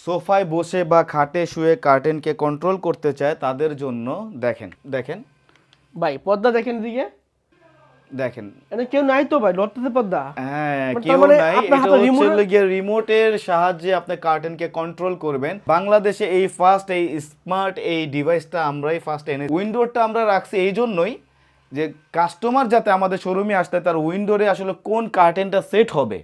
সোফায় বসে বা খাটে শুয়ে কার্টেনকে কন্ট্রোল করতে চায় তাদের জন্য দেখেন দেখেন। ভাই পদ্মা দেখেন দিকে দেখেন। এটা কেউ নাই তো ভাই লড়তেছে পদ্মা। হ্যাঁ মানে কেউ মানে নাই এটা হচ্ছে remote- গিয়ে রিমোটের সাহায্যে আপনি কার্টেনকে কন্ট্রোল করবেন। বাংলাদেশে এই ফার্স্ট এই স্মার্ট এই ডিভাইসটা আমরাই ফার্স্ট এনে উইন্ডোরটা আমরা রাখছি এই জন্যই যে কাস্টমার যাতে আমাদের শোরুমে আসতে তার উইন্ডোরে আসলে কোন কার্টেনটা সেট হবে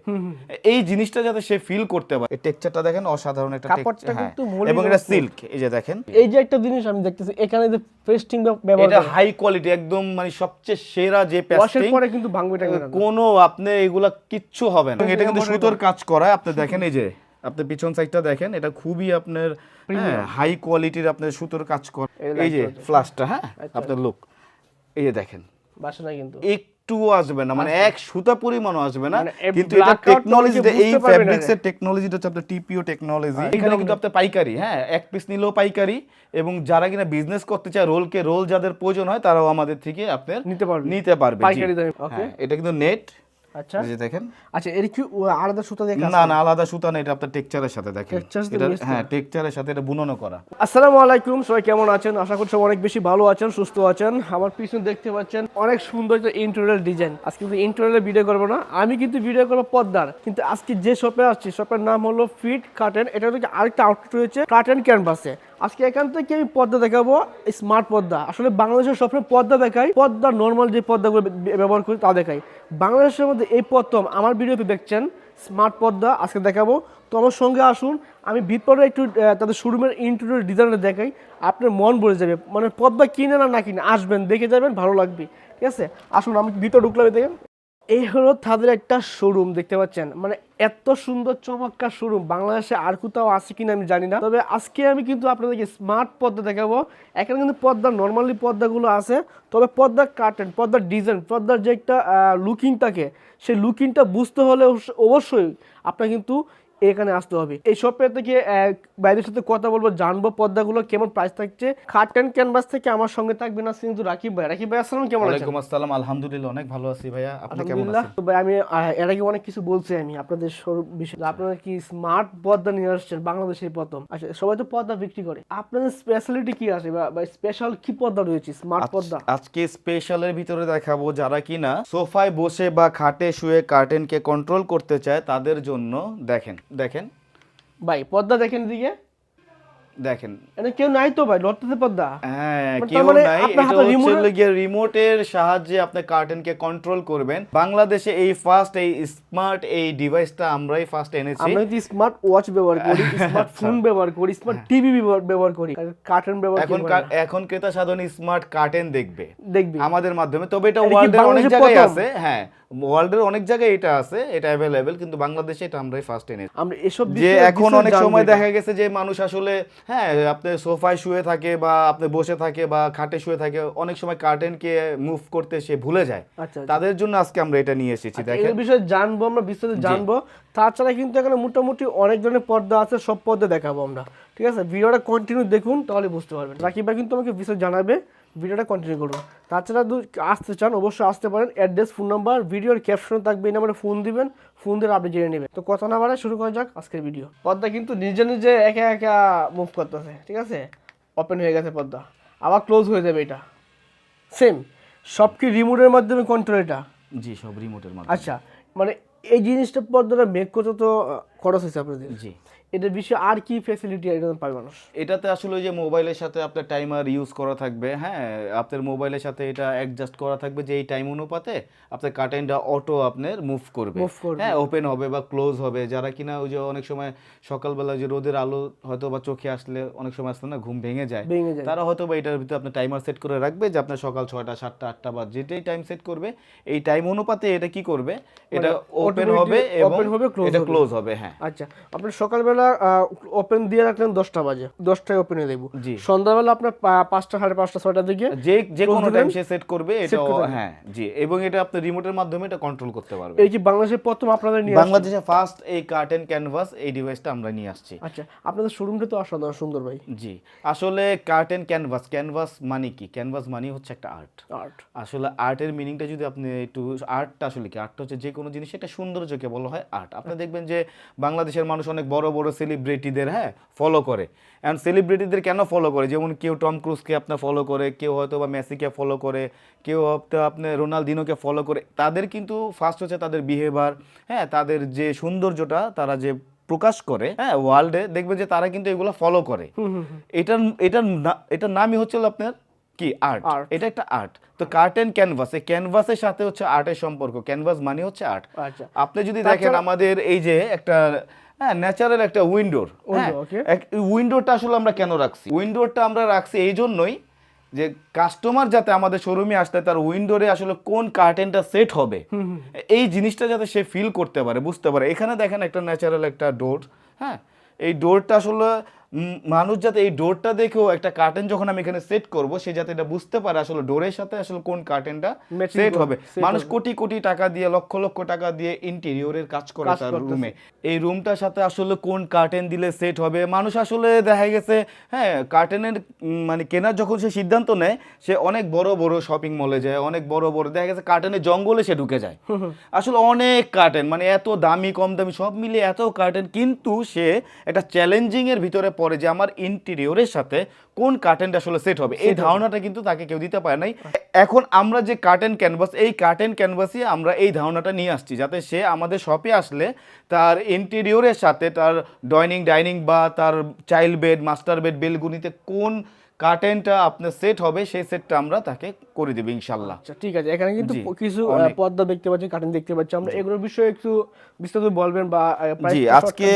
এই জিনিসটা যাতে সে ফিল করতে পারে। টেক্সচারটা দেখেন অসাধারণ একটা কাপড়টা হ্যাঁ। কিন্তু এবং এটা সিল্ক এই যে দেখেন। এই যে একটা জিনিস আমি দেখতেছি এখানে যে পেস্টিং ব্যবহার এটা হাই কোয়ালিটি একদম মানে সবচেয়ে সেরা যে ওয়াশের প্যাস্টিং পরে কিন্তু ভাঙবে না। কোনো আপনি এগুলা কিচ্ছু হবে না। এটা কিন্তু সুতোর কাজ করা আপনি দেখেন এই যে আপনি পিছন সাইডটা দেখেন এটা খুবই আপনার হাই কোয়ালিটির আপনার সুতোর কাজ করা। এই যে আছে। হ্যাঁ আচ্ছা। আপনার লুক এই যে দেখেন বাসা না কিন্তু একটু আসবে না মানে এক সুতা পরিমাণও আসবে না মানে কিন্তু এটা টেকনোলজি এই বুঝতে ফ্যাব্রিক্স এর টেকনোলজিটা হচ্ছে আপনার টিপিও টেকনোলজি এখানে কিন্তু আপনার পাইকারি হ্যাঁ এক পিস নিলেও পাইকারি এবং যারা কিনা বিজনেস করতে চায় রোলকে রোল যাদের প্রয়োজন হয় তারাও আমাদের থেকে আপনার নিতে পারবে নিতে পারবে জি। পাইকারি দামে, okay. হ্যাঁ, এটা কিন্তু নেট আচ্ছা। এই যে দেখেন। আচ্ছা এর কি আলাদা সুতা দিয়ে না না আলাদা সুতা না এটা আপনার টেক্সচারের সাথে দেখেন। এটা হ্যাঁ টেক্সচারের সাথে এটা বুননো করা। আসসালামু আলাইকুম সবাই কেমন আছেন? আশা করছি অনেক বেশি ভালো আছেন সুস্থ আছেন। আমার পিছনে দেখতে পাচ্ছেন অনেক সুন্দর একটা ইন্টেরিয়ার ডিজাইন আজকে কিন্তু ইন্টেরিয়ার ভিডিও করব না। আমি কিন্তু ভিডিও করব পদ্মার। কিন্তু আজকে যে শপে আসছি শপের নাম হলো ফিট কার্টেন এটা হচ্ছে আরেকটা আউটলেট রয়েছে কার্টেন ক্যানভাসে আজকে এখান থেকে আমি পদ্মা দেখাবো স্মার্ট পদ্মা। আসলে বাংলাদেশের স্বপ্নে পদ্মা দেখাই, পদ্মা নর্মাল যে পদ্মাগুলো বে- ব্যবহার করি তা দেখাই। বাংলাদেশের মধ্যে এই প্রথম আমার ভিডিওতে দেখছেন স্মার্ট পদ্মা, আজকে দেখাবো। তো আমার সঙ্গে আসুন, আমি ভিতরে একটু তাদের শোরুমের ইন্টেরিয়র ডিজাইনটা দেখাই, আপনার মন ভরে যাবে। মানে পদ্মা কিনে না না কিনে, আসবেন, দেখে যাবেন, ভালো লাগবে। ঠিক আছে? আসুন, আমি ভিতরে ঢুকলাম দেখেন। এই হলো তাদের একটা শোরুম দেখতে পাচ্ছেন? মানে এত সুন্দর চমৎকার শোরুম বাংলাদেশে আর কোথাও আছে কিনা আমি জানি না। তবে আজকে আমি কিন্তু আপনাদেরকে স্মার্ট পদ্মা দেখাবো। এখানে কিন্তু পদ্মা নর্মালি পদ্মাগুলো আছে। তবে পদ্মার কার্টেন পদ্মার ডিজাইন পদ্মার যে একটা লুকিং থাকে, সেই লুকিংটা বুঝতে হলে অবশ্য- অবশ্যই আপনার কিন্তু এখানে আসতে হবে। এই শপে থেকে বাইরের সাথে কথা বলব জানব পদ্মাগুলো কেমন প্রাইস থাকছে। কার্টেন ক্যানভাস থেকে আমার সঙ্গে থাকবে না কিন্তু রাকিব ভাই। রাকিব ভাই আসসালাম কেমন আছেন? আসসালাম আলহামদুলিল্লাহ অনেক ভালো আছি ভাইয়া। আপনি কেমন আছেন? ভাই আমি এর আগে অনেক কিছু বলছি আমি আপনাদের বিষয়ে। আপনারা কি স্মার্ট পর্দা নিয়ে আসছেন? বাংলাদেশের প্রথম। আচ্ছা সবাই তো পর্দা বিক্রি করে। আপনাদের স্পেশালিটি কি আছে? বা স্পেশাল কি পর্দা রয়েছে স্মার্ট পর্দা? আজ- আজকে স্পেশালের ভিতরে দেখাবো যারা কিনা সোফায় বসে বা খাটে শুয়ে কার্টেনকে কন্ট্রোল করতে চায় তাদের জন্য দেখেন। দেখেন। ভাই পর্দা দেখেন দিকে দেখেন। এটা কেউ নাই তো ভাই লড়তেছে পর্দা হ্যাঁ মানে কেউ মানে নাই এটা হচ্ছে গিয়ে রিমোটের সাহায্যে আপনি কার্টেনকে কন্ট্রোল করবেন। বাংলাদেশে এই ফার্স্ট এই স্মার্ট এই ডিভাইসটা আমরাই ফার্স্ট এনেছি। আমরা যদি স্মার্ট ওয়াচ ব্যবহার করি স্মার্ট ফোন ব্যবহার করি স্মার্ট টিভি ব্যবহার করি কার্টন ব্যবহার এখন এখন ক্রেতা সাধারণ স্মার্ট কার্টেন দেখবে। দেখবি। আমাদের মাধ্যমে। তবে এটা ওয়ার্ল্ডের অনেক জায়গায় আছে হ্যাঁ। ওয়ার্ল্ডের অনেক জায়গায় এটা আছে এটা অ্যাভেলেবেল কিন্তু বাংলাদেশে এটা আমরাই ফার্স্ট এনেছি। আমরা এসব যে এখন অনেক সময়। দেখা গেছে যে মানুষ আসলে হ্যাঁ আপনি সোফায় শুয়ে থাকে বা আপনি বসে থাকে বা খাটে শুয়ে থাকে অনেক সময় কার্টেনকে মুভ করতে সে ভুলে যায়। আচ্ছা আচ্ছা। তাদের জন্য আজকে আমরা এটা নিয়ে এসেছি দেখেন। এর বিষয়ে জানব আমরা বিস্তারিত জানব। তাছাড়া কিন্তু এখানে মোটামুটি অনেক ধরনের পর্দা আছে সব পর্দা দেখাবো আমরা। ঠিক আছে? ভিডিওটা কন্টিনিউ দেখুন তাহলে বুঝতে পারবেন। রাকিব কিন্তু আমাকে বিস্তারিত জানাবে। ভিডিওটা কন্টিনিউ করুন। তাছাড়া যদি আসতে চান অবশ্যই আসতে পারেন। অ্যাড্রেস ফোন নাম্বার ভিডিওর ক্যাপশনে থাকবে এই নাম্বারে ফোন দিবেন ফোন দিয়ে আপনি জেনে নেবেন। তো কথা না বাড়ায় শুরু করা যাক আজকের ভিডিও পর্দা কিন্তু নিজে নিজে একা একা মুভ করতেছে ঠিক আছে? ওপেন হয়ে গেছে পর্দা আবার ক্লোজ হয়ে যাবে এটা। সেম সব কি রিমোটের মাধ্যমে কন্ট্রোল এটা। জি সব রিমোটের মাধ্যমে। আচ্ছা মানে এই জিনিসটা পর্দাটা মেক করতে তো খরচ হয়েছে আপনাদের। জি। এটার বিষয়ে আর কি ফ্যাসিলিটি এটা পায় মানুষ? এটাতে আসলে যে মোবাইলের সাথে আপনার টাইমার ইউজ করা থাকবে হ্যাঁ? আপনার মোবাইলের সাথে এটা অ্যাডজাস্ট করা থাকবে যে এই টাইম অনুপাতে আপনার কার্টেনটা অটো আপনার মুভ করবে। হ্যাঁ ওপেন হবে বা ক্লোজ হবে। যারা কিনা ওই যে অনেক সময় সকালবেলা যে রোদের আলো হয়তো বা চোখে আসলে অনেক সময় আসলে না ঘুম ভেঙে যায়। তারা হয়তো বা এটার ভিতরে আপনার টাইমার সেট করে রাখবে যে আপনার সকাল ছয়টা সাতটা আটটা বা যেটাই টাইম সেট করবে এই টাইম অনুপাতে এটা কি করবে? এটা ওপেন হবে এবং open হবে, এটা ক্লোজ হবে হ্যাঁ। আচ্ছা আপনার সকালবেলা ওপেন দিয়ে রাখলেন দশটা বাজে। দশটায় ওপেনে দেবো। সন্ধ্যাবেলা আপনার পাঁচটা সাড়ে পাঁচটা ছয়টার দিকে যে যে কোনো টাইম সে সেট করবে এটা হ্যাঁ জি এবং এটা আপনি রিমোটের মাধ্যমে এটা কন্ট্রোল করতে পারবে এই যে বাংলাদেশের প্রথম আপনাদের নিয়ে বাংলাদেশে ফার্স্ট এই কার্টেন ক্যানভাস এই ডিভাইসটা আমরা নিয়ে আসছি। আচ্ছা আপনাদের শোরুমটা তো অসাধারণ সুন্দর ভাই। জি আসলে কার্টেন ক্যানভাস ক্যানভাস মানে কি? ক্যানভাস মানে হচ্ছে একটা আর্ট আর্ট আসলে আর্টের মিনিংটা যদি আপনি একটু আর্টটা আসলে কি? আর্টটা হচ্ছে যে কোনো জিনিস একটা সৌন্দর্যকে বলা হয় আর্ট আপনি দেখবেন যে বাংলাদেশের মানুষ অনেক বড় বড় সেলিব্রিটিদের হ্যাঁ ফলো করে। অ্যান্ড সেলিব্রিটিদের কেন ফলো করে? যেমন কেউ টম ক্রুজকে আপনার ফলো করে কেউ হয়তো বা মেসিকে ফলো করে কেউ হয়তো আপনার রোনালদিনোকে ফলো করে। তাদের কিন্তু ফার্স্ট হচ্ছে তাদের বিহেভিয়ার হ্যাঁ তাদের যে সৌন্দর্যটা তারা যে প্রকাশ করে হ্যাঁ ওয়ার্ল্ডে দেখবেন যে তারা কিন্তু এগুলো ফলো করে। এটার এটার এটার নামই হচ্ছে হলো আপনার কি? আর্ট এটা একটা আর্ট তো কার্টেন ক্যানভাস এই ক্যানভাসের সাথে হচ্ছে আর্টের সম্পর্ক। ক্যানভাস মানে হচ্ছে আর্ট আচ্ছা। আপনি যদি দেখেন আমাদের এই যে একটা হ্যাঁ ন্যাচারাল একটা উইন্ডোর হ্যাঁ উইন্ডোটা আসলে আমরা কেন রাখছি? উইন্ডোরটা আমরা রাখছি এই জন্যই যে কাস্টমার যাতে আমাদের শোরুমে আসতে তার উইন্ডোরে আসলে কোন কার্টেনটা সেট হবে এই জিনিসটা যাতে সে ফিল করতে পারে বুঝতে পারে। এখানে দেখেন একটা ন্যাচারাল একটা ডোর হ্যাঁ এই ডোরটা আসলে মানুষ যাতে এই ডোরটা দেখেও একটা কার্টেন যখন আমি এখানে সেট করব সে যাতে এটা বুঝতে পারে আসলে ডোরের সাথে আসলে কোন কার্টেনটা সেট হবে। মানুষ কোটি কোটি টাকা দিয়ে লক্ষ লক্ষ টাকা দিয়ে ইন্টেরিয়রের কাজ করে তার রুমে এই রুমটার সাথে আসলে কোন কার্টেন দিলে সেট হবে? মানুষ আসলে দেখা গেছে হ্যাঁ কার্টেনের মানে কেনার যখন সে সিদ্ধান্ত নেয় সে অনেক বড় বড় শপিং মলে যায় অনেক বড় বড় দেখা গেছে কার্টেনের জঙ্গলে সে ঢুকে যায়। আসলে অনেক কার্টেন মানে এত দামি কম দামি সব মিলিয়ে এত কার্টেন কিন্তু সে একটা চ্যালেঞ্জিং এর ভিতরে পড়ে যে আমার ইন্টেরিয়রের সাথে কোন কার্টেনটা আসলে সেট হবে এই ধারণাটা কিন্তু তাকে কেউ দিতে পারে নাই। এখন আমরা যে কার্টেন ক্যানভাস এই কার্টেন ক্যানভাসই আমরা এই ধারণাটা নিয়ে আসছি যাতে সে আমাদের শপে আসলে তার ইন্টেরিয়রের সাথে তার ডাইনিং ডাইনিং বা তার চাইল্ড বেড মাস্টার বেড বেলগুনিতে কোন কার্টেনটা আপনার সেট হবে সেই সেটটা আমরা তাকে করে দেবো ইনশাল্লাহ। আচ্ছা ঠিক আছে। এখানে কিন্তু কিছু পর্দা দেখতে পাচ্ছি কার্টেন দেখতে পাচ্ছি আমরা। এগুলোর বিষয়ে একটু বিস্তারিত বলবেন বা জি আজকে।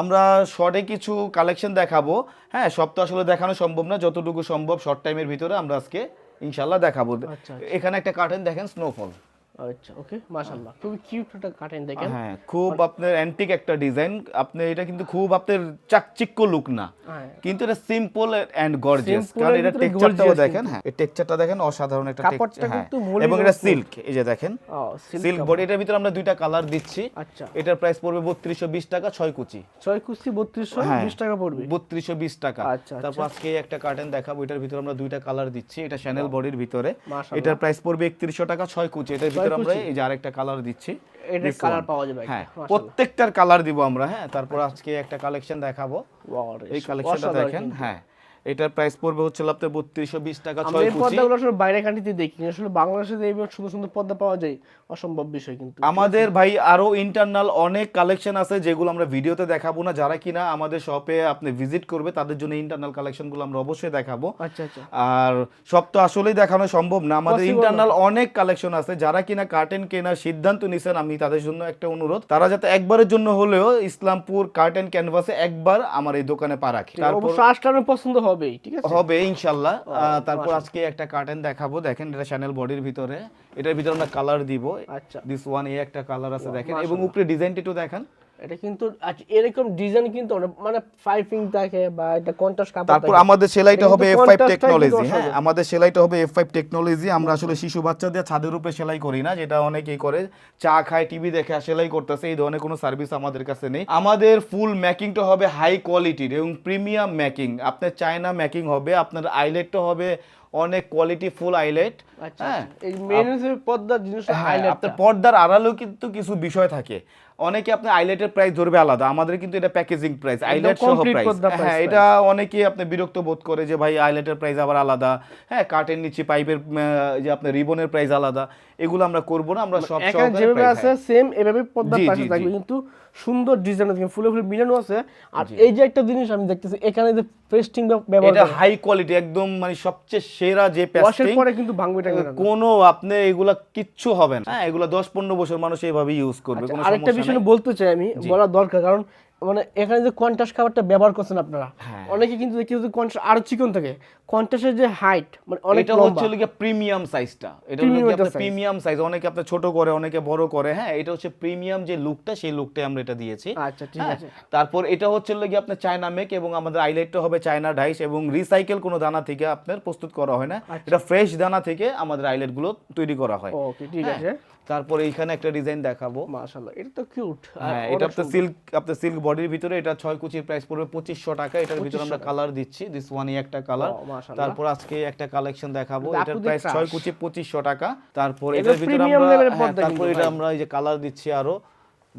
আমরা শর্টে কিছু কালেকশন দেখাবো। হ্যাঁ সব তো আসলে দেখানো সম্ভব না যতটুকু সম্ভব শর্ট টাইমের ভিতরে আমরা আজকে ইনশাল্লাহ দেখাবো। আচ্ছা, এখানে একটা কার্টেন দেখেন স্নোফল আচ্ছা ওকে মাশাআল্লাহ। খুবই কিউট একটা কার্টেন দেখেন। হ্যাঁ খুব আপনার অ্যান্টিক একটা ডিজাইন আপনি এটা কিন্তু খুব আপনার চাকচিক্য লুক না। হ্যাঁ। কিন্তু এটা সিম্পল এন্ড গর্জিয়াস কারণ এটা টেক্সচারটাও দেখেন হ্যাঁ। এই টেক্সচারটা দেখেন অসাধারণ একটা texture, হ্যাঁ। এবং এটা সিল্ক এই যে দেখেন। সিল্ক বডি এটার ভিতরে আমরা দুইটা কালার দিচ্ছি। আচ্ছা। এটার প্রাইস পড়বে বত্রিশশো বিশ টাকা ছয় কুচি। ছয় কুচি বত্রিশশো হ্যাঁ। বিশ টাকা পড়বে। বত্রিশশো বিশ টাকা। আচ্ছা, তারপর আজকে একটা কার্টেন দেখাবো এটার ভিতরে আমরা দুইটা কালার দিচ্ছি। এটা শ্যানেল বডির ভিতরে। এটার প্রাইস পড়বে একত্রিশশো টাকা ছয় কুচি। এটার ভিতরে আমরা এই যে আরেকটা কালার দিচ্ছি। এটার কালার পাওয়া যাবে হ্যাঁ প্রত্যেকটার কালার দিব আমরা হ্যাঁ তারপর আজকে একটা কালেকশন দেখাবো। এই কালেকশনটা দেখেন হ্যাঁ। এটার প্রাইস পড়বে হচ্ছে আপনার বত্রিশশো বিশ টাকা ছয় এই পর্দাগুলো আসলে বাইরে কান্ট্রিতে দেখি আসলে বাংলাদেশে যে এইভাবে সুন্দর সুন্দর পর্দা পাওয়া যায় অসম্ভব বিষয় কিন্তু। আমাদের ভাই আরও ইন্টারনাল অনেক কালেকশন আছে যেগুলো আমরা ভিডিওতে দেখাবো না। যারা কিনা আমাদের শপে আপনি ভিজিট করবে তাদের জন্য ইন্টারনাল কালেকশনগুলো আমরা অবশ্যই দেখাবো। আচ্ছা আচ্ছা। আর সব তো আসলেই দেখানো সম্ভব না। আমাদের ইন্টারনাল অনেক কালেকশন আছে। যারা কিনা কার্টেন কেনার সিদ্ধান্ত নিছেন আমি তাদের জন্য একটা অনুরোধ। তারা যাতে একবারের জন্য হলেও ইসলামপুর কার্টেন ক্যানভাসে একবার আমার এই দোকানে পা রাখে। তারপর আসলে পছন্দ হবেই ঠিক আছে? হবে ইনশাল্লাহ। আহ, তারপর আজকে একটা কার্টেন দেখাবো। দেখেন এটা চ্যানেল বডির ভিতরে। এটার ভিতরে আমরা কালার দিব। আচ্ছা। দিস ওয়ান এ একটা কালার আছে দেখেন। এবং উপরে ডিজাইনটা একটু দেখেন। এটা কিন্তু আচ্ছা, এরকম ডিজাইন কিন্তু মানে পাইপিং থাকে বা এটা কন্ট্রাস্ট কাপড় তারপর আমাদের সেলাইটা হবে টেকনোলজি হ্যাঁ আমাদের সেলাইটা হবে টেকনোলজি আমরা আসলে শিশু বাচ্চাদের ছাদের উপরে সেলাই করি না যেটা অনেকেই করে চা খায় টিভি দেখে সেলাই করতেছে এই ধরনের কোনো সার্ভিস আমাদের কাছে নেই। আমাদের ফুল মেকিংটা হবে হাই কোয়ালিটির এবং প্রিমিয়াম মেকিং আপনার চায়না মেকিং হবে আপনার আইলেটটা হবে অনেক কোয়ালিটি ফুল আইলেট হ্যাঁ। আচ্ছা। পর্দার জিনিস হ্যাঁ, আপনার পর্দার আড়ালেও কিন্তু কিছু বিষয় থাকে। অনেকে আপনার আইলেটের প্রাইস ধরবে আলাদা আমাদের কিন্তু এটা প্যাকেজিং প্রাইস আইলেট সহ প্রাইস হ্যাঁ এটা অনেকেই আপনি বিরক্ত বোধ করে যে ভাই আইলেটের প্রাইস আবার আলাদা। হ্যাঁ কাটের নিচে পাইপের যে আপনার রিবনের প্রাইস আলাদা এগুলো আমরা করব না আমরা সব এখানে যেভাবে আছে। সেম এভাবে পর্দা পাশে থাকবে কিন্তু সুন্দর ডিজাইন আছে ফুলে ফুলে মিলানো আছে। আর এই যে একটা জিনিস আমি দেখতেছি এখানে যে পেস্টিং ব্যবহার এটা হাই কোয়ালিটি একদম মানে সবচেয়ে সেরা যে পেস্টিং পরে কিন্তু ভাঙবে না। কোনো? আপনি এগুলা কিচ্ছু হবে না। হ্যাঁ এগুলা দশ পনেরো বছর মানুষ এইভাবে ইউজ করবে কোনো আচ্ছা, আরেকটা সমস্যা নিয়ে বলতে চাই আমি বলা দরকার কারণ মানে এখানে যে কন্টাস খাবারটা ব্যবহার করছেন আপনারা হ্যাঁ। অনেকে কিন্তু দেখি যে কন্টাস আরও চিকন থাকে কন্টাসের যে হাইট মানে অনেক এটা হচ্ছে হলো প্রিমিয়াম সাইজটা এটা হলো একটা প্রিমিয়াম সাইজ অনেকে আপনি ছোট করে অনেকে বড় করে হ্যাঁ এটা হচ্ছে প্রিমিয়াম যে লুকটা সেই লুকটাই আমরা এটা দিয়েছি। আচ্ছা ঠিক হ্যাঁ, আছে। তারপর এটা হচ্ছে হলো গিয়ে আপনার চায়না মেক এবং আমাদের আইলাইটটা হবে চায়না ডাইস এবং রিসাইকেল কোনো দানা থেকে আপনার প্রস্তুত করা হয় না। আচ্ছা। এটা ফ্রেশ দানা থেকে আমাদের আইলাইটগুলো তৈরি করা হয়। ওকে ঠিক হ্যাঁ, আছে। তারপর এইখানে একটা ডিজাইন দেখাবো। মাশাআল্লাহ এটা তো কিউট হ্যাঁ এটা আপনার সিল্ক আপনার সিল্ক বডির ভিতরে এটা ছয় কুচির প্রাইস পড়বে 2500 টাকা। এটার ভিতরে আমরা কালার দিচ্ছি দিস ওয়ানই একটা কালার। তারপর আজকে একটা কালেকশন দেখাবো। এটার প্রাইস। ছয় কুচি 2500 টাকা। তারপর এটার ভিতরে আমরা হ্যাঁ, তারপর এটা আমরা এই যে কালার দিচ্ছি আরও।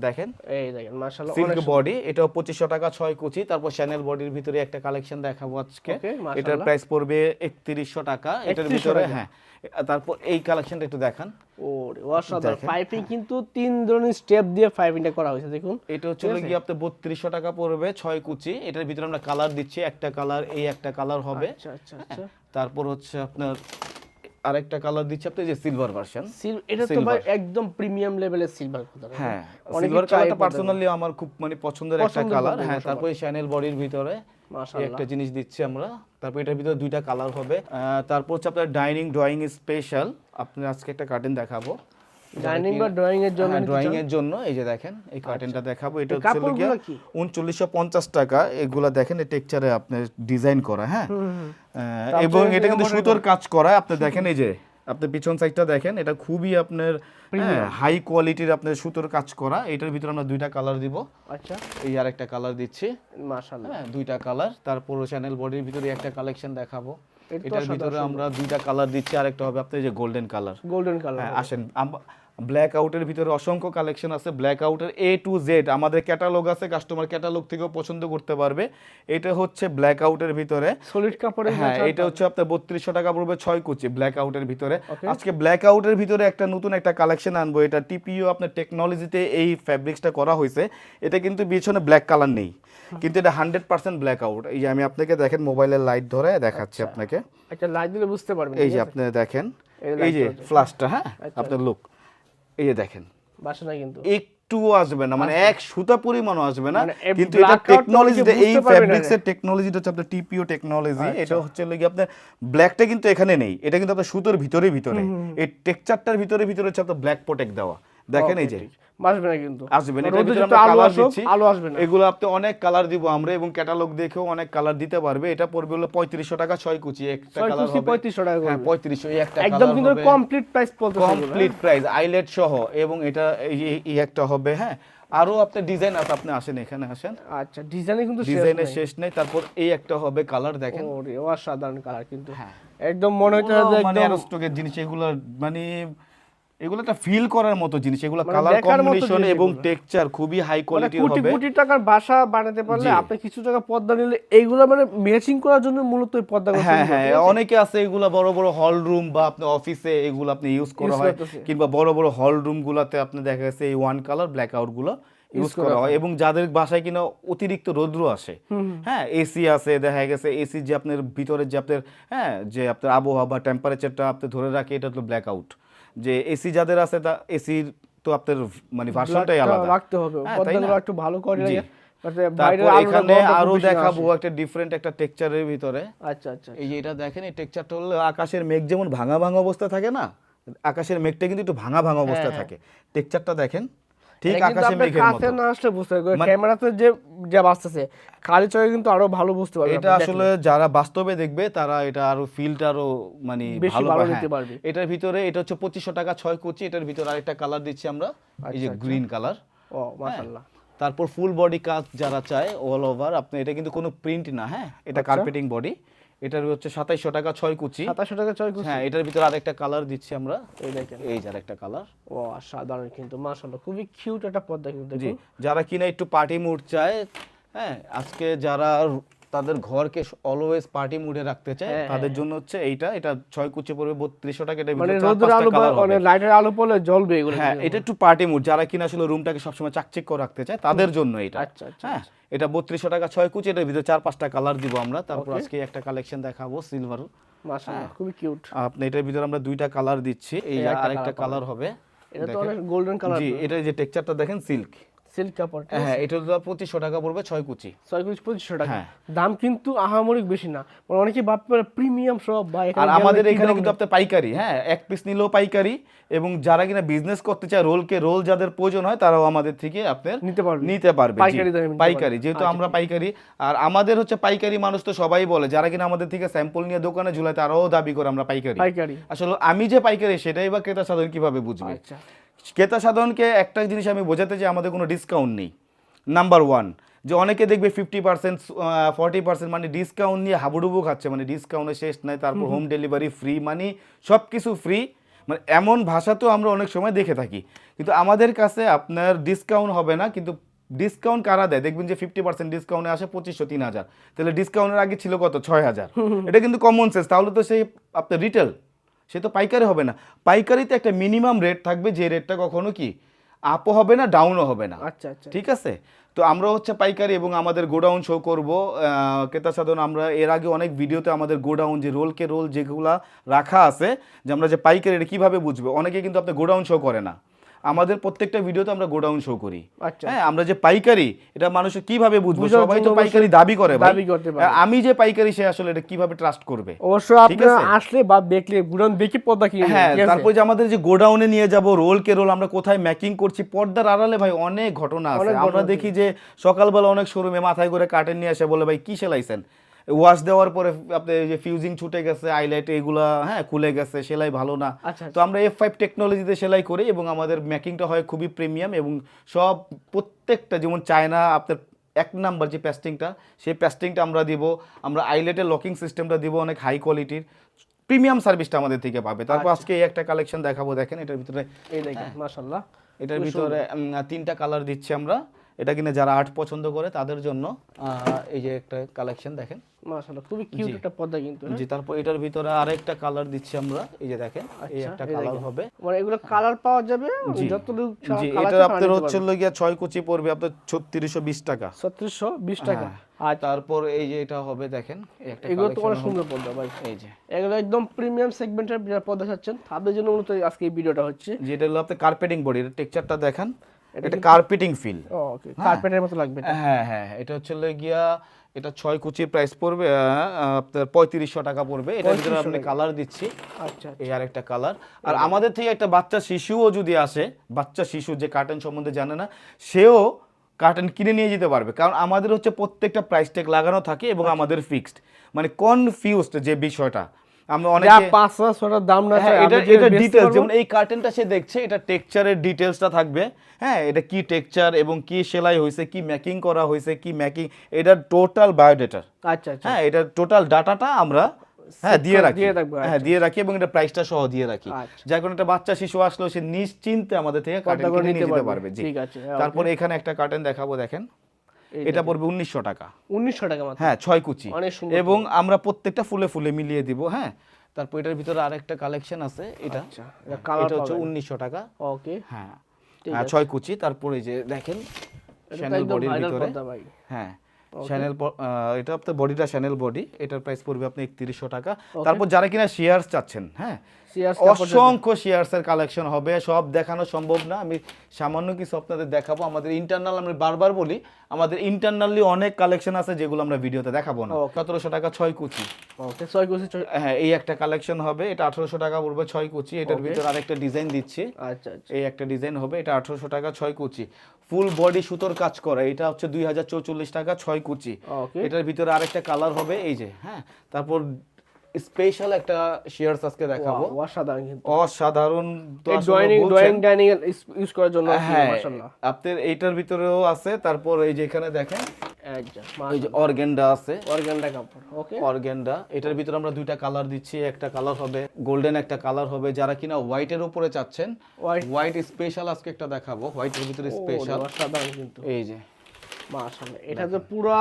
দেখেন। এই দেখেন মাশাআল্লাহ সিল্ক বডি এটাও পঁচিশশো টাকা ছয় কুচি। তারপর শ্যানেল বডির ভিতরে একটা কালেকশন দেখাবো আজকে। এটার প্রাইস পড়বে একত্রিশশো টাকা। এটার ভিতরে হ্যাঁ তারপর এই কালেকশনটা একটু দেখান। ওরে অসাধারণ পাইপিং কিন্তু তিন ধরনের স্টেপ দিয়ে পাইপিংটা করা হয়েছে দেখুন। এটা হচ্ছে গিয়ে আপনার বত্রিশশো টাকা পড়বে ছয় কুচি। এটার ভিতরে আমরা কালার দিচ্ছি একটা কালার এই একটা কালার হবে। আচ্ছা আচ্ছা আচ্ছা। তারপর হচ্ছে আপনার আরেকটা কালার দিচ্ছি আপনি যে সিলভার ভার্সন এটা তো ভাই একদম প্রিমিয়াম লেভেলের সিলভার হ্যাঁ সিলভার কালারটা পার্সোনালি আমার খুব মানে পছন্দের একটা কালার হ্যাঁ তারপরে শ্যানেল বডির ভিতরে মাশাআল্লাহ। একটা জিনিস দিচ্ছি আমরা। তারপর এটার ভিতরে দুইটা কালার হবে। তারপর হচ্ছে আপনার ডাইনিং ড্রয়িং স্পেশাল আপনি আজকে একটা কার্টেন দেখাবো। ডাইনিং বা ড্রয়িং এর জন্য ড্রয়িং এর জন্য এই যে দেখেন এই কার্টেনটা দেখাবো এটা হচ্ছে গিয়ে কাপড়গুলো কি? উনচল্লিশশো পঞ্চাশ টাকা এগুলা দেখেন এই টেক্সচারে আপনার ডিজাইন করা হ্যাঁ? এবং এটা কিন্তু সুতোর কাজ করা আপনি দেখেন এই যে আপনি পিছন সাইডটা দেখেন এটা খুবই আপনার হাই কোয়ালিটির আপনার সুতোর কাজ করা এটার ভিতরে আমরা দুইটা কালার দিব। আচ্ছা। এই আর একটা কালার দিচ্ছি। মাশাআল্লাহ। হ্যাঁ দুইটা কালার তারপর চ্যানেল বডির ভিতরে একটা কালেকশন দেখাবো। এটার ভিতরে আমরা দুইটা কালার দিচ্ছি আরেকটা হবে আপনার যে গোল্ডেন কালার গোল্ডেন কালার হ্যাঁ আসেন ব্ল্যাক আউটের ভিতরে অসংখ্য কালেকশন আছে ব্ল্যাক আউটের এ টু জেড আমাদের ক্যাটালগ আছে কাস্টমার ক্যাটালগ থেকেও পছন্দ করতে পারবে। এটা হচ্ছে ব্ল্যাক আউটের ভিতরে। সলিড কাপড়ের হ্যাঁ এটা হচ্ছে আপনার বত্রিশশো টাকা পড়বে ছয় কুচি ব্ল্যাক আউটের ভিতরে আজকে ব্ল্যাক আউটের ভিতরে একটা নতুন একটা কালেকশন আনব এটা টিপিও আপনার টেকনোলজিতে এই ফ্যাব্রিক্সটা করা হয়েছে। এটা কিন্তু পিছনে ব্ল্যাক কালার নেই। কিন্তু এটা হান্ড্রেড পার্সেন্ট ব্ল্যাক আউট এই যে আমি আপনাকে দেখেন মোবাইলের লাইট ধরে দেখাচ্ছি আপনাকে। একটা লাইট দিলে বুঝতে পারবেন এই যে আপনি দেখেন এই যে light টা ফ্লাশটা হ্যাঁ? আচ্ছা। আপনার লুক এই যে দেখেন। বাসা না কিন্তু। একটুও আসবে না মানে এক সুতা পরিমাণও আসবে না। মানে কিন্তু এটা black out টা টেকনোলজিটা এই ফ্যাব্রিক্স এর টেকনোলজিটা হচ্ছে আপনার টিপিও টেকনোলজি এটা হচ্ছে লাগি আপনার ব্ল্যাকটা কিন্তু এখানে নেই। এটা কিন্তু আপনার সুতোর ভিতরে ভিতরে। এই টেক্সচারটার ভিতরে ভিতরে হচ্ছে আপনার ব্ল্যাক প্রোটেক্ট দেওয়া। দেখেন এই যে। আসবে না কিন্তু। আসবে না রোদে এটার ভিতরে যত আমরা আলো কালার আলো আসবে না। এগুলো আপনি অনেক কালার দিব আমরা এবং ক্যাটালগ দেখেও অনেক কালার দিতে পারবে। এটা পড়বে হলো পঁয়ত্রিশশো টাকা ছয় কুচি একটা কালার হবে। 3500 টাকা হ্যাঁ করে। পঁয়ত্রিশশো এই একটা একদম কিন্তু কমপ্লিট প্রাইস বলতে কমপ্লিট প্রাইস আইলেট সহ এবং এটা এই- এই- এই একটা হবে হ্যাঁ। আরও আপনার ডিজাইন আছে আপনি আসেন এখানে আসেন। আচ্ছা ডিজাইনে কিন্তু শেষ ডিজাইনের। শেষ নেই তারপর এই একটা হবে কালার দেখেন। ওরে অসাধারণ কালার কিন্তু। হ্যাঁ। একদম মনে হচ্ছে যে এগুলো মানে জিনিস এগুলো মানে এগুলো একটা ফিল করার মতো জিনিস এগুলো মানে কালার কম্বিনেশন এবং টেক্সচার খুবই হাই মানে কোয়ালিটির হবে। কোটি টাকার বাসা বানাতে পারলে আপনি কিছু টাকা পর্দা নিলে এইগুলো মানে ম্যাচিং করার জন্য মূলত এই পর্দা হ্যাঁ হ্যাঁ অনেকে আছে এগুলা বড় বড় হল রুম বা আপনি অফিসে এগুলো আপনি ইউজ করা হয় কিংবা বড় বড় হল আপনি দেখা গেছে এই ওয়ান কালার ব্ল্যাক আউটগুলো ইউজ করা হয় এবং যাদের বাসায় কিনা অতিরিক্ত রৌদ্র আসে হ্যাঁ এসি আছে দেখা গেছে এসি যে আপনার ভিতরে যে আপনার হ্যাঁ যে আপনার আবহাওয়া বা টেম্পারেচারটা আপনি ধরে রাখে এটা হলো ব্ল্যাক আউট যে এসি যাদের আছে তা এসির তো আপনার মানে ভার্সনটাই আলাদা। রাখতে হবে। হ্যাঁ, পর্দাগুলো একটু ভালো করে লাগে তারপর এখানে আরও দেখাবো একটা ডিফারেন্ট একটা টেক্সচারের ভিতরে। আচ্ছা আচ্ছা এই যে এটা দেখেন এই টেক্সচারটা হলো আকাশের মেঘ যেমন ভাঙা ভাঙা অবস্থা থাকে না আকাশের মেঘটা কিন্তু একটু ভাঙা ভাঙা অবস্থা হ্যাঁ, থাকে। টেক্সচারটা দেখেন। ঠিক আপনার মেঘের মতো। না আসলে বুঝতে পারবে মানে- ক্যামেরাতে যে যা বাঁচতেছে খালি চোখে কিন্তু আরও ভালো বুঝতে পারবে এটা আসলে যারা বাস্তবে দেখবে তারা এটা আরও ফিলটা আরও মানে ভালো নিতে হ্যাঁ। পারবে। এটার ভিতরে এটা হচ্ছে পঁচিশশো টাকা ছয় কুচি এটার ভিতরে আরেকটা কালার দিচ্ছি আমরা এই যে আচ্ছা, গ্রিন কালার ও মাশাআল্লাহ। তারপর ফুল বডি কাজ যারা চায় অল ওভার আপনি এটা কিন্তু কোনো প্রিন্ট না হ্যাঁ? এটা আচ্ছা। কার্পেটিং বডি এটার হচ্ছে সাতাইশশো টাকা ছয় কুচি। 2700 টাকা ছয় কুচি? হ্যাঁ এটার ভিতরে আরেকটা কালার দিচ্ছি আমরা। এই দেখেন। এই যে আরেকটা কালার ও সাধারণ কিন্তু মাশাআল্লাহ খুবই কিউট একটা পর্দা কিন্তু জি দেখুন। যারা কিনা একটু পার্টি মুড চায় হ্যাঁ আজকে যারা তাদের ঘরকে অলওয়েজ পার্টি মুডে রাখতে চায়। হ্যাঁ, তাদের জন্য হচ্ছে এইটা এটা ছয় কুচি পড়বে বত্রিশশো টাকা এটা মানে রোদের আলো মানে লাইটের আলো পড়লে জ্বলবে এগুলো। হ্যাঁ এটা একটু পার্টি মুড যারা কিনা আসলে রুমটাকে সবসময় চাকচিক করে রাখতে চায় তাদের জন্য এটা। আচ্ছা, আচ্ছা, হ্যাঁ এটা বত্রিশশো টাকা ছয় কুচি এটার ভিতরে চার পাঁচটা কালার দিব আমরা। তারপর আজকে একটা কালেকশন দেখাবো সিলভার মাশাআল্লাহ খুবই কিউট আপনি এটার ভিতরে আমরা দুইটা কালার দিচ্ছি এই এই আরেকটা কালার হবে। এটা তো অনেক গোল্ডেন কালার জি এটা যে টেক্সচারটা দেখেন সিল্ক সিল্ক কাপড় হ্যাঁ এটা তো পঁচিশশো টাকা পড়বে ছয় কুচি। ছয় কুচি পঁচিশশো টাকা। হ্যাঁ। দাম কিন্তু আহামরিক বেশি না। মানে অনেকে ভাবতে পারে প্রিমিয়াম সব বা আর আমাদের এখানে কিন্তু? আপনার পাইকারি হ্যাঁ এক পিস নিলেও পাইকারি এবং যারা কিনা বিজনেস করতে চায় রোলকে রোল যাদের প্রয়োজন হয় তারাও আমাদের থেকে আপনার নিতে পারবে। নিতে পারবে পাইকারি পাইকারি যেহেতু আচ্ছা, আমরা পাইকারি আর আমাদের হচ্ছে পাইকারি মানুষ তো সবাই বলে যারা কিনা আমাদের থেকে স্যাম্পল নিয়ে দোকানে ঝুলায় তারাও দাবি করে আমরা পাইকারি। পাইকারি। আসলে আমি যে পাইকারি সেটাই বা ক্রেতা সাধারণ কীভাবে বুঝবে? আচ্ছা। ক্রেতা সাধারণকে একটা জিনিস আমি বোঝাতে চাই আমাদের কোনো ডিসকাউন্ট নেই। নাম্বার ওয়ান যে অনেকে দেখবে ফিফটি পার্সেন্ট ফর্টি পার্সেন্ট মানে ডিসকাউন্ট নিয়ে হাবুডুবু খাচ্ছে মানে ডিসকাউন্টের শেষ নাই তারপর হোম ডেলিভারি ফ্রি মানে সব কিছু ফ্রি মানে এমন ভাষা তো আমরা অনেক সময় দেখে থাকি। কিন্তু আমাদের কাছে আপনার ডিসকাউন্ট হবে না কিন্তু ডিসকাউন্ট কারা দেয়? দেখবেন যে ফিফটি পার্সেন্ট ডিসকাউন্টে আসে পঁচিশশো তিন হাজার। তাহলে ডিসকাউন্টের আগে ছিল কত? ছয় হাজার। এটা কিন্তু কমন সেন্স তাহলে তো সেই আপনার রিটেল সে তো পাইকারি হবে না। পাইকারিতে একটা মিনিমাম রেট থাকবে যে রেটটা কখনো কি আপও হবে না ডাউনও হবে না। আচ্ছা আচ্ছা। ঠিক আছে? তো আমরা হচ্ছে পাইকারি এবং আমাদের গোডাউন শো করব। ক্রেতা সাধন আমরা এর আগে অনেক ভিডিওতে আমাদের গোডাউন যে রোলকে রোল যেগুলা রাখা আছে যে আমরা যে পাইকারি এটা কীভাবে বুঝব? অনেকে কিন্তু আপনি গোডাউন শো করে না। আমাদের প্রত্যেকটা ভিডিওতে আমরা গোডাউন শো করি। আচ্ছা। হ্যাঁ আমরা যে পাইকারি এটা মানুষ কীভাবে বুঝব? সবাই তো পাইকারি দাবি করে দাবি করতে পারে। আমি যে পাইকারি সে আসলে এটা কীভাবে ট্রাস্ট করবে? অবশ্য ঠিক আপনারা আসলে বা দেখলে গুড়ান দেখি কিনে নেবেন, হ্যাঁ তারপর যে আমাদের যে গোডাউনে নিয়ে যাব রোল কে রোল আমরা কোথায় ম্যাকিং করছি পর্দার আড়ালে ভাই অনেক ঘটনা আছে। আমরা দেখি যে সকালবেলা অনেক শোরুমে মাথায় করে কাটেন নিয়ে আসে বলে ভাই কি সেলাইছেন ওয়াশ দেওয়ার পরে আপনি যে ফিউজিং ছুটে গেছে আইলাইট এগুলা হ্যাঁ খুলে গেছে সেলাই ভালো না। আচ্ছা, তো আমরা এফ ফাইভ টেকনোলজিতে সেলাই করি এবং আমাদের ম্যাকিংটা হয় খুবই প্রিমিয়াম এবং সব প্রত্যেকটা যেমন চায়না আপনার এক নাম্বার যে প্যাস্টিংটা সেই প্যাস্টিংটা আমরা দিব আমরা আইলেটের লকিং সিস্টেমটা দিব অনেক হাই কোয়ালিটির প্রিমিয়াম সার্ভিসটা আমাদের থেকে পাবে। তারপর আজকে এই একটা কালেকশন দেখাবো দেখেন এটার ভিতরে এই দেখেন মাশাআল্লাহ এটার ভিতরে তিনটা কালার দিচ্ছি আমরা। এটা কিনে যারা আর্ট পছন্দ করে তাদের জন্য এই যে একটা কালেকশন দেখেন। মাশাআল্লাহ খুবই কিউট একটা পদ্মা কিন্তু হ্যাঁ? জি তারপর এটার ভিতরে আরেকটা কালার দিচ্ছি আমরা। এই যে দেখেন এই আচ্ছা, একটা কালার হবে। মানে এগুলো কালার পাওয়া যাবে জি। যতটুকু জি এটা আপনার হচ্ছে গিয়া ছয় কুচি পড়বে আপনার ছত্রিশশো বিশ টাকা। ছত্রিশশো বিশ টাকা। আর তারপর এই যে এটা হবে দেখেন এই একটা এগুলো তো অনেক সুন্দর পর্দা ভাই। এই যে। এগুলো একদম প্রিমিয়াম সেগমেন্টের পর্দা চাচ্ছেন তাদের জন্য মূলত আজকে এই ভিডিওটা হচ্ছে। যেটা হলো আপনার কার্পেটিং বডি এটা টেক্সচারটা দেখেন। এটা কার্পেটিং ফিল ওকে কার্পেটের মতো লাগবে হ্যাঁ হ্যাঁ এটা হচ্ছে গিয়া এটা ছয় কুচির প্রাইস পড়বে আপনার পঁয়ত্রিশশো টাকা পড়বে। এটার ভিতরে আপনি কালার দিচ্ছি। আচ্ছা এই আর একটা কালার আর আমাদের থেকে একটা বাচ্চা শিশুও যদি আসে বাচ্চা শিশু যে কার্টেন সম্বন্ধে জানে না সেও কার্টেন কিনে নিয়ে যেতে পারবে। কারণ আমাদের হচ্ছে প্রত্যেকটা প্রাইস ট্যাগ লাগানো থাকে এবং আমাদের ফিক্সড মানে কনফিউজড যে বিষয়টা। আমরা অনেকে পাঁচ হাজার দাম না হ্যাঁ এটা এটা ডিটেলস যেমন এই কার্টেনটা সে দেখছে এটা টেক্সচারের ডিটেলসটা থাকবে। হ্যাঁ এটা কি টেক্সচার এবং কি সেলাই হয়েছে কি ম্যাকিং করা হয়েছে কি ম্যাকিং এটা টোটাল বায়োডেটা আচ্ছা আচ্ছা। হ্যাঁ এটা টোটাল ডাটাটা আমরা হ্যাঁ দিয়ে রাখি। হ্যাঁ দিয়ে রাখি এবং এটা প্রাইসটা সহ দিয়ে রাখি। আচ্ছা। যার কারণে একটা বাচ্চা শিশু আসলো সে নিশ্চিন্তে আমাদের থেকে কার্টেন কিনে নিতে নিয়ে যেতে পারবে। জি। ঠিক আছে, হ্যাঁ, তারপর এখানে একটা কার্টেন দেখাবো দেখেন। এটা পড়বে উনিশশো টাকা। উনিশশো টাকা হ্যাঁ ছয় কুচি। এবং আমরা প্রত্যেকটা ফুলে ফুলে মিলিয়ে দিব হ্যাঁ। তারপর এটার ভিতরে আরেকটা কালেকশন আছে এটা। আচ্ছা, এটা হচ্ছে। উনিশশো টাকা। ওকে। হ্যাঁ। হ্যাঁ, ছয় কুচি তারপর এই যে দেখেন শ্যানেল বডির ভিতরে। হ্যাঁ চ্যানেল এটা আপনার বডিটা চ্যানেল বডি এটার প্রাইস পড়বে আপনি একত্রিশশো টাকা। তারপর যারা কিনা শেয়ার চাচ্ছেন হ্যাঁ অসংখ্য শেয়ারসের কালেকশন হবে সব দেখানো সম্ভব না। আমি সামান্য কিছু আপনাদের দেখাবো। আমাদের ইন্টারনাল আমরা বারবার বলি আমাদের ইন্টারনালি অনেক কালেকশন আছে যেগুলো আমরা ভিডিওতে দেখাবো না। সতেরোশো টাকা ছয় কুচি। ওকে ছয় কুচি হ্যাঁ এই একটা কালেকশন হবে এটা আঠারোশো টাকা পড়বে ছয় কুচি। এটার ভিতরে আরেকটা ডিজাইন দিচ্ছি। আচ্ছা আচ্ছা। এই একটা ডিজাইন হবে এটা আঠারোশো টাকা ছয় কুচি। ফুল বডি সুতোর কাজ করা এটা হচ্ছে দুই হাজার চৌচল্লিশ টাকা ছয় কুচি। এটার ভিতরে আরেকটা কালার হবে এই যে হ্যাঁ। তারপর স্পেশাল একটা শেয়ারস আজকে দেখাবো। অসাধারণ কিন্তু। অসাধারণ ড্রয়িং ড্রয়িং ডাইনিং ইউজ করার জন্য হ্যাঁ মাশাআল্লাহ। আপনার এইটার ভিতরেও আছে তারপর এই যে এখানে দেখেন। এই যে অর্গেন্ডা আছে। অর্গানটা কাপড় ওকে অর্গেন্ডা এটার ভিতরে আমরা দুইটা কালার দিচ্ছি একটা কালার হবে গোল্ডেন একটা কালার হবে যারা কিনা হোয়াইটের উপরে চাচ্ছেন। হোয়াইট স্পেশাল আজকে একটা দেখাবো হোয়াইটের ভিতরে স্পেশাল অসাধারণ কিন্তু। এই যে। মাশাআল্লাহ এটা তো পুরা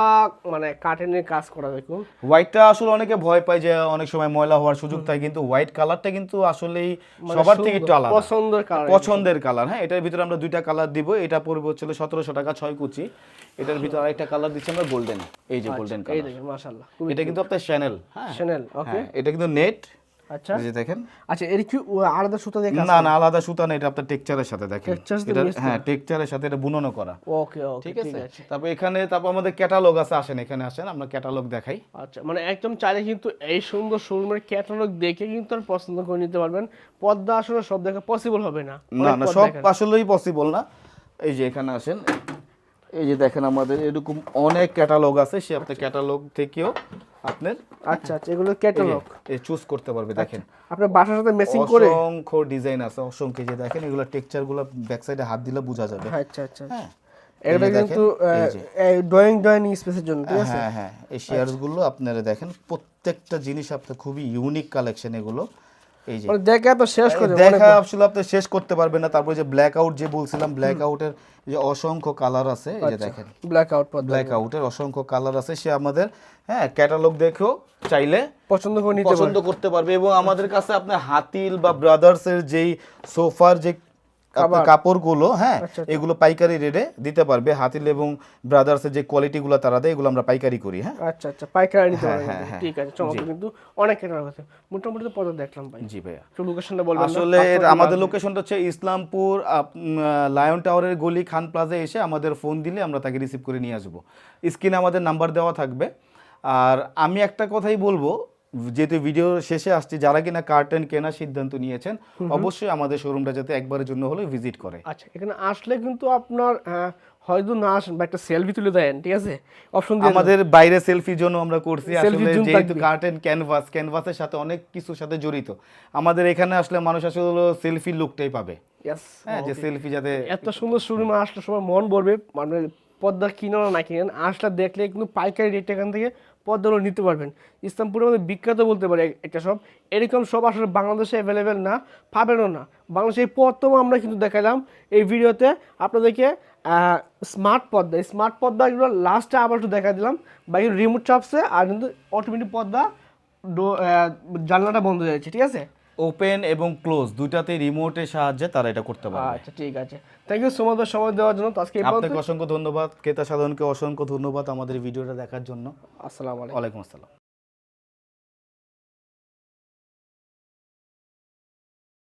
মানে কাটেনের কাজ করা দেখুন হোয়াইটটা আসলে অনেকে ভয় পায় যে অনেক সময় ময়লা হওয়ার সুযোগ থাকে কিন্তু হোয়াইট কালারটা কিন্তু আসলেই মানে সবার থেকে একটু আলাদা। পছন্দের কালার পছন্দের কালার হ্যাঁ? এটার ভিতরে আমরা দুইটা কালার দিব এটা পড়বে হচ্ছে সতেরোশো টাকা ছয় কুচি। এটার ভিতরে আরেকটা কালার দিচ্ছি আমরা গোল্ডেন এই যে গোল্ডেন এই কালার দেখেন মাশাআল্লাহ এটা কিন্তু আপনার চ্যানেল হ্যাঁ? চ্যানেল ওকে এটা কিন্তু নেট আচ্ছা। এই যে দেখেন। আচ্ছা এর কি আলাদা সুতা দিয়ে কাজ না না আলাদা সুতা না এটা আপনার টেক্সচারের সাথে দেখেন। এটা হ্যাঁ টেক্সচারের সাথে এটা বুননো করা। ওকে ওকে ঠিক আছে? তারপর এখানে তারপর আমাদের ক্যাটালগ আছে আসেন এখানে আসেন আমরা ক্যাটালগ দেখাই। আচ্ছা মানে একদম চাইলে কিন্তু এই সুন্দর শোরুমের ক্যাটালগ দেখে কিন্তু আর পছন্দ করে নিতে পারবেন। পদ্মা আসলে সব দেখা পসিবল হবে না। না না সব আসলেই পসিবল না। এই যে এখানে আসেন এই যে দেখেন আমাদের এরকম অনেক ক্যাটালগ আছে সে আপনার ক্যাটালগ থেকেও আপনার আচ্ছা আচ্ছা এগুলো ক্যাটালগ চুজ করতে পারবে দেখেন। আপনার বাসার সাথে ম্যাচিং করে? অসংখ্য ডিজাইন আছে অসংখ্য যে দেখেন এগুলো টেক্সচারগুলো ব্যাক সাইডে হাত দিলে বোঝা যাবে। আচ্ছা আচ্ছা হ্যাঁ এটা এই যে। কিন্তু ড্রয়িং ড্রয়িং স্পেসের জন্য ঠিক আছে? হ্যাঁ হ্যাঁ এই শেয়ারসগুলো আপনারা দেখেন প্রত্যেকটা জিনিস আপনার খুবই ইউনিক কালেকশন এগুলো। দেখা তো শেষ করে দেখা আসলে আপনি শেষ করতে পারবেন না। তারপরে যে ব্ল্যাক আউট যে বলছিলাম ব্ল্যাক আউটের যে অসংখ্য কালার আছে এই যে আচ্ছা। দেখেন। ব্ল্যাক আউট ব্ল্যাক আউটের অসংখ্য কালার আছে সে আমাদের হ্যাঁ ক্যাটালগ দেখেও চাইলে পছন্দ করে নিতে পছন্দ করতে পারবে। এবং আমাদের কাছে আপনার হাতিল বা ব্রাদার্স এর যেই সোফার যে কাপড়গুলো হ্যাঁ আচ্ছা, এগুলো পাইকারি রেটে দিতে পারবে। হাতিল এবং ব্রাদার্স এর যে কোয়ালিটিগুলো তারা দেয় এগুলো আমরা পাইকারি করি হ্যাঁ। আচ্ছা আচ্ছা পাইকারি নিতে হ্যাঁ, হ্যাঁ, হ্যাঁ। ঠিক আছে চমৎকার। কিন্তু অনেক কেনার আছে মোটামুটি তো পদ্মা দেখলাম ভাই। জি ভাইয়া। একটু লোকেশনটা বলবেন আসলে আমাদের লোকেশনটা হচ্ছে ইসলামপুর লায়ন টাওয়ারের গলি খান প্লাজা এসে আমাদের ফোন দিলে আমরা তাকে রিসিভ করে নিয়ে আসব। স্ক্রিনে আমাদের নাম্বার দেওয়া থাকবে। আর আমি একটা কথাই বলব যেহেতু ভিডিও শেষে আসছি যারা কিনা কার্টেন কেনার সিদ্ধান্ত নিয়েছেন অবশ্যই আমাদের শোরুমটা যাতে একবারের জন্য হলেও ভিজিট করে। আচ্ছা এখানে আসলে কিন্তু আপনার হয়তো না আসেন বা একটা সেলফি তুলে দেন ঠিক আছে? অপশন দিয়ে আমাদের বাইরে সেলফির জন্য আমরা করছি আসলে যেহেতু কার্টেন ক্যানভাস ক্যানভাসের সাথে অনেক কিছুর সাথে জড়িত। আমাদের এখানে আসলে মানুষ আসলে সেলফি লুকটাই পাবে। হ্যাঁ যে সেলফি যাতে এত সুন্দর শোরুমে আসলে সবার মন ভরবে মানে পদ্মা কিনেন না কিনেন আসলে দেখলে কিন্তু পাইকারি রেট এখান থেকে পদ্মাগুলো নিতে পারবেন। ইসলামপুরের মধ্যে বিখ্যাত বলতে পারে একটা সব। এরকম সব আসলে বাংলাদেশে অ্যাভেলেবেল না পাবেনও না। বাংলাদেশে এই প্রথম আমরা কিন্তু দেখালাম এই ভিডিওতে আপনাদেরকে স্মার্ট পদ্মা। স্মার্ট পদ্মাগুলো লাস্টে আবার একটু দেখা দিলাম। বাকি রিমোট চাপসে আর কিন্তু অটোমেটিক পদ্মা ডো- জানলাটা বন্ধ হয়ে যাচ্ছে ঠিক আছে? ওপেন এবং ক্লোজ দুইটাতে রিমোটের সাহায্যে তারা এটা করতে পারবে। আচ্ছা ঠিক আছে। থ্যাংক ইউ সো মাচ সময় দেওয়ার জন্য। আজকে আপনাকে অসংখ্য ধন্যবাদ। ক্রেতা সাধারণকে অসংখ্য ধন্যবাদ আমাদের ভিডিওটা দেখার জন্য। আসসালামু আলাইকুম। আসসালাম।